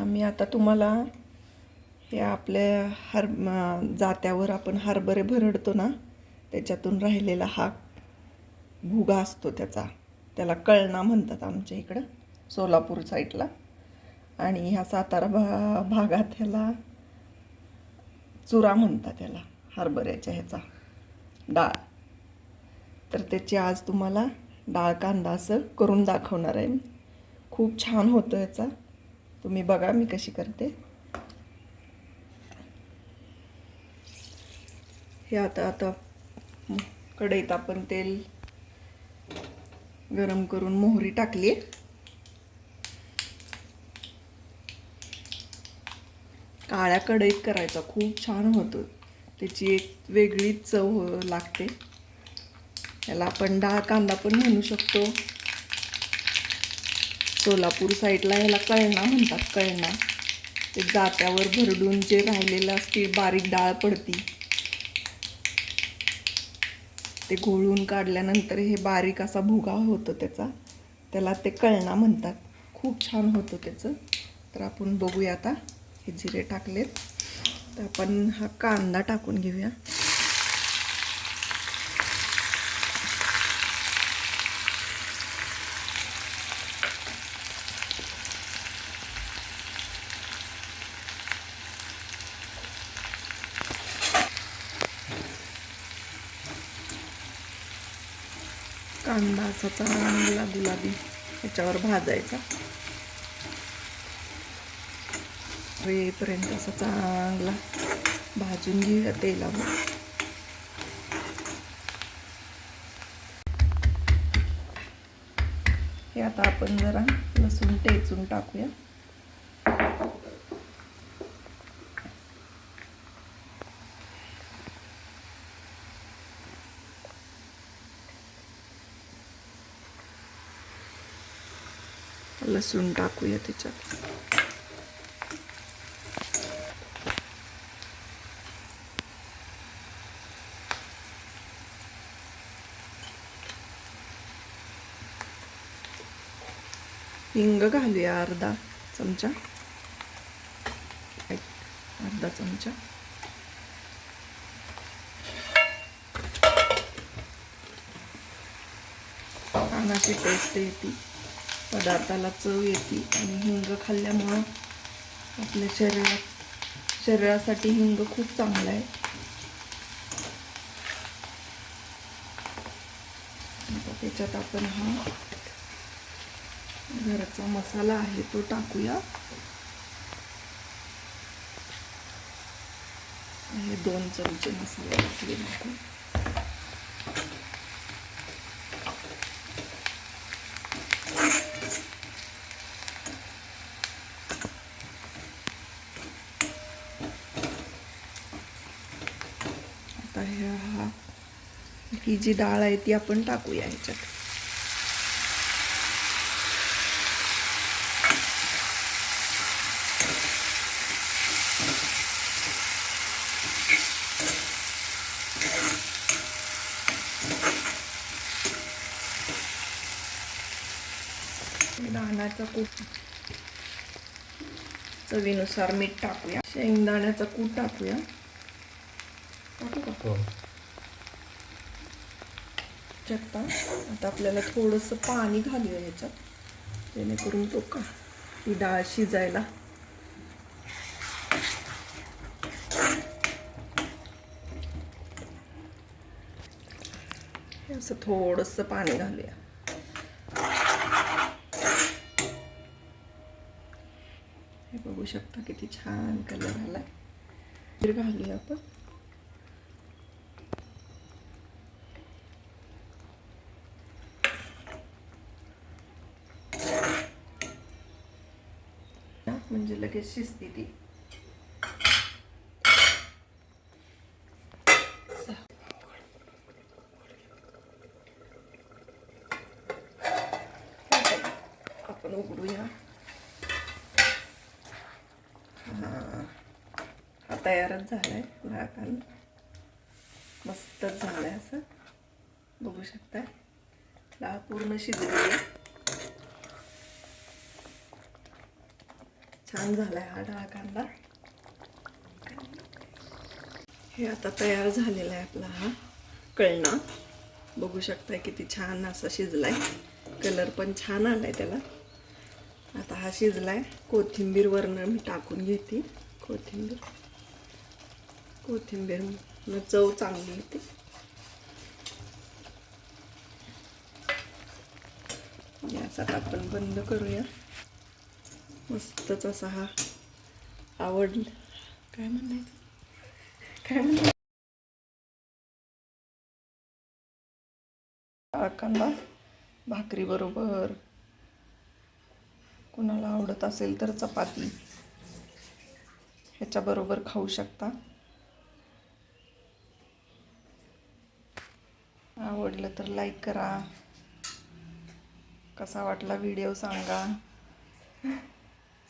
आम्ही आता तुम्हाला हे आपल्या हर जात्यावर आपण हरभरे भरडतो ना त्याच्यातून राहिलेला हा भुगा असतो त्याचा. त्याला कळणा म्हणतात आमच्या इकडं सोलापूर साईडला. आणि ह्या सातारा भा भागात ह्याला चुरा म्हणतात त्याला हरभऱ्याच्या ह्याचा. डाळ. तर त्याची आज तुम्हाला डाळ कांदा असं करून दाखवणार आहे खूप छान होतं याचा. तुम्ही बघा मी कशी करते. हे आता आता कढईत आपण तेल गरम करून मोहरी टाकली. काळ्या कढईत करायचा खूप छान होतो. त्याची एक वेगळीच चव लागते. याला आपण डाळ कांदा पण म्हणू शकतो. सोलापूर साईडला ह्याला कळणा म्हणतात कळणा. ते जात्यावर भरडून जे राहिलेलं असते बारीक डाळ पडती. ते घोळून काढल्यानंतर हे बारीक असा भुगा होतो त्याचा. त्याला ते कळणा म्हणतात. खूप छान होतं त्याचं. तर आपण बघूया आता. हे जिरे टाकलेत. तर आपण हा कांदा टाकून घेऊया. कांदा असा चांगला गुलाबी याच्यावर भाजायचा. येईपर्यंत असा चांगला भाजून घेऊया तेलावर. हे आता आपण जरा लसूण टेचून टाकूया. लसूण टाकूया त्याच्यात. हिंग घालूया अर्धा चमचा. एक अर्धा चमचा. छानाची टेस्ट येते पदार्थाला चव येते आणि हिंग खाल्ल्यामुळं आपल्या शरीरात शरीरासाठी हिंग खूप चांगला आहे. त्याच्यात आपण हा घरचा मसाला आहे तो टाकूया. हे दोन चमचे मसाला टाकले आता ह्या हा. ही जी डाळ आहे ती आपण टाकूया ह्याच्यात. दाण्याचा कूट चवीनुसार मीठ टाकूया. शेंगदाण्याचा कूट टाकूया. चक्का आता आपल्याला थोडंसं पाणी घालूया ह्याच्यात. जेणेकरून तो का ही डाळ शिजायला हे असं थोडंसं पाणी घालूया. हे बघू शकता किती छान कलर आलाय. घालूया आपण. म्हणजे लगेच शिजते ती. आपण उघडूया हा. तयारच झालाय भाकण मस्तच झालाय असं. बघू शकता डाळ पूर्ण शिजलेली छान झालाय हा डाळ कांदा. हे आता तयार झालेला आहे आपला हा कळणा. बघू शकताय किती छान असा शिजलाय. कलर पण छान आलाय त्याला. आता हा शिजलाय. कोथिंबीर वरनं मी टाकून घेते. कोथिंबीर. कोथिंबीर चव चांगली येते गॅस आता आपण बंद करूया. मस्तच असा हा आवड काय म्हणायचं? काय म्हणायचं? डाळ कांदा भाकरी बरोबर. कुणाला आवडत असेल तर चपाती. ह्याच्याबरोबर खाऊ शकता. आवडलं तर लाईक करा. कसा वाटला व्हिडिओ सांगा.